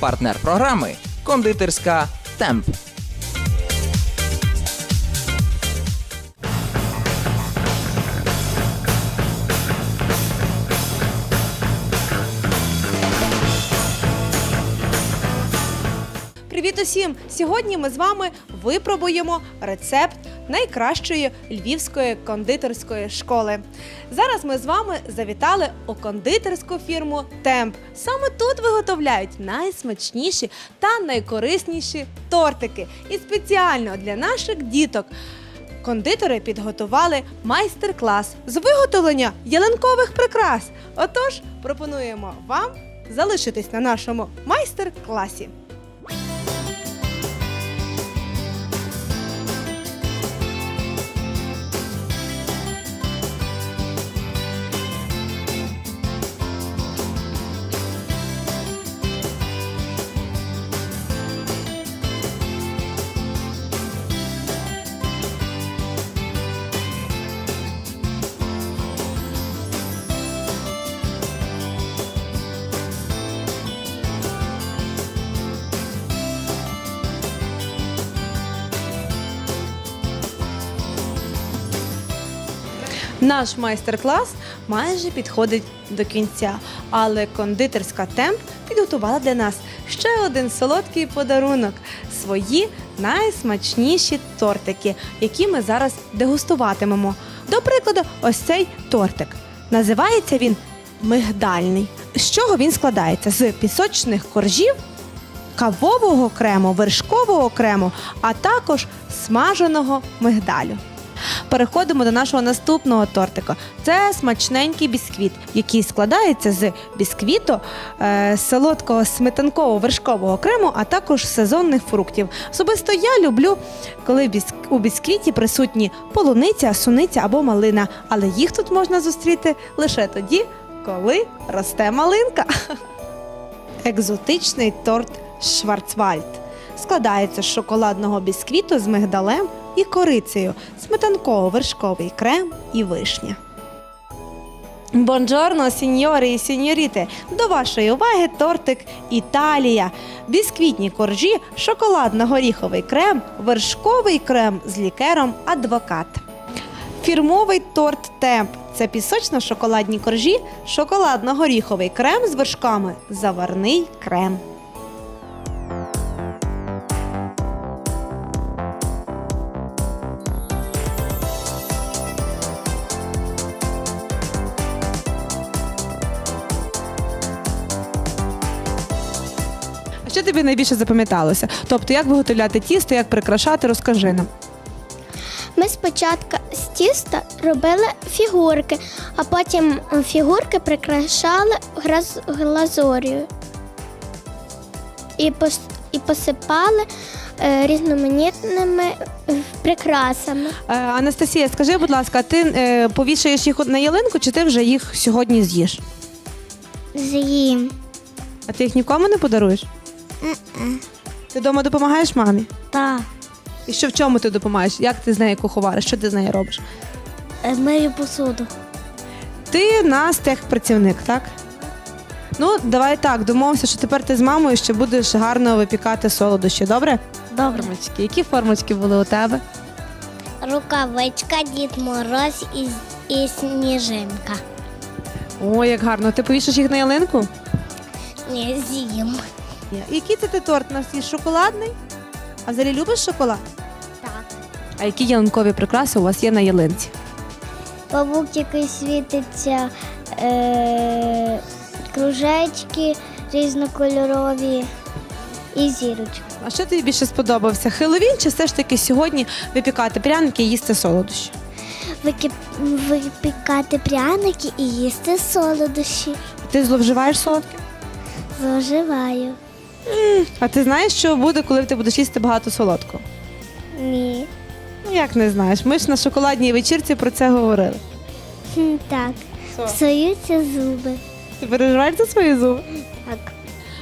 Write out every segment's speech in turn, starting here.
Партнер програми кондитерська Темп. Привіт усім! Сьогодні ми з вами випробуємо рецепт найкращої львівської кондитерської школи. Зараз ми з вами завітали у кондитерську фірму Темп. Саме тут виготовляють найсмачніші та найкорисніші тортики. І спеціально для наших діток. Кондитори підготували майстер-клас з виготовлення ялинкових прикрас. Отож, пропонуємо вам залишитись на нашому майстер-класі. Наш майстер-клас майже підходить до кінця, але кондитерська темп підготувала для нас ще один солодкий подарунок свої найсмачніші тортики, які ми зараз дегустуватимемо. До прикладу, ось цей тортик. Називається він мигдальний. З чого він складається? З пісочних коржів, кавового крему, вершкового крему, а також смаженого мигдалю. Переходимо до нашого наступного тортика. Це смачненький бісквіт, який складається з бісквіту, е, солодкого сметанкового вершкового крему, а також сезонних фруктів. Особисто я люблю, коли у бісквіті присутні полуниця, суниця або малина, але їх тут можна зустріти лише тоді, коли росте малинка. Екзотичний торт Шварцвальд складається з шоколадного бісквіту з мигдалем і корицею, сметанково-вершковий крем і вишня. Бонджорно, сіньори і сіньоріти! До вашої уваги тортик Італія. Бісквітні коржі, шоколадно-горіховий крем, вершковий крем з лікером адвокат. Фірмовий торт Темп це пісочно-шоколадні коржі, шоколадно-горіховий крем з вершками, заварний крем. Що тобі найбільше запам'яталося? Тобто, як виготовляти тісто, як прикрашати, розкажи нам. Ми спочатку з тіста робили фігурки, а потім фігурки прикрашали граз- глазур'ю і, пос- і посипали е, різноманітними е, прикрасами. Е, Анастасія, скажи, будь ласка, ти е, повішаєш їх на ялинку, чи ти вже їх сьогодні з'їш? З'їм. А ти їх нікому не подаруєш? Ти вдома допомагаєш мамі? Так. І що в чому ти допомагаєш? Як ти з нею куховариш? Що ти з нею робиш? Мию посуду. Ти нас техпрацівник, так? Ну, давай так, домовимося, що тепер ти з мамою ще будеш гарно випікати солодощі, добре? Добре. Формочки. Які формочки були у тебе? Рукавичка, Дід Мороз і, і сніжинка. Ой, як гарно. Ти повішаш їх на ялинку? Ні, з'їм. Який це ти торт? У нас є шоколадний? А взагалі любиш шоколад? Так. А які ялинкові прикраси у вас є на ялинці? Павук, який світиться, е- кружечки різнокольорові і зірочки. А що тобі більше сподобався? Хеллоуін чи все ж таки сьогодні випікати пряники і їсти солодощі? Вики- Випікати пряники і їсти солодощі. Ти зловживаєш солодким? Заживаю. А ти знаєш, що буде, коли ти будеш їсти багато солодкого? Ні. Ну як не знаєш? Ми ж на шоколадній вечірці про це говорили. Хм, Так. Псуються зуби. Ти переживаєш за свої зуби? Так.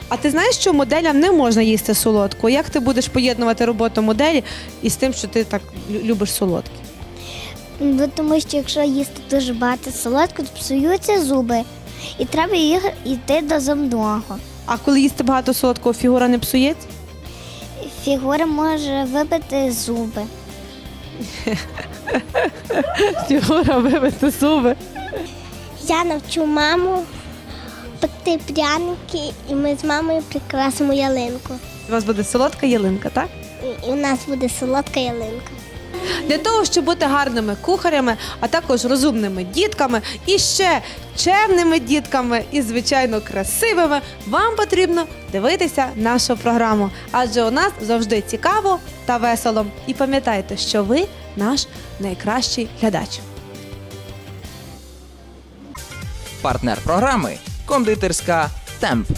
А ти знаєш, що моделям не можна їсти солодку? Як ти будеш поєднувати роботу моделі із тим, що ти так лю- любиш солодке? Бо тому що якщо їсти дуже багато солодко, то псуються зуби. І треба їх йти до зубного. А коли їсти багато солодкого, фігура не псується? Фігура може вибити зуби. Фігура вибити зуби. Я навчу маму пекти пряники, і ми з мамою прикрасимо ялинку. У вас буде солодка ялинка, так? І у нас буде солодка ялинка. Для того, щоб бути гарними кухарями, а також розумними дітками і ще чемними дітками і, звичайно, красивими, вам потрібно дивитися нашу програму. Адже у нас завжди цікаво та весело. І пам'ятайте, що ви наш найкращий глядач. Партнер програми кондитерська Темп.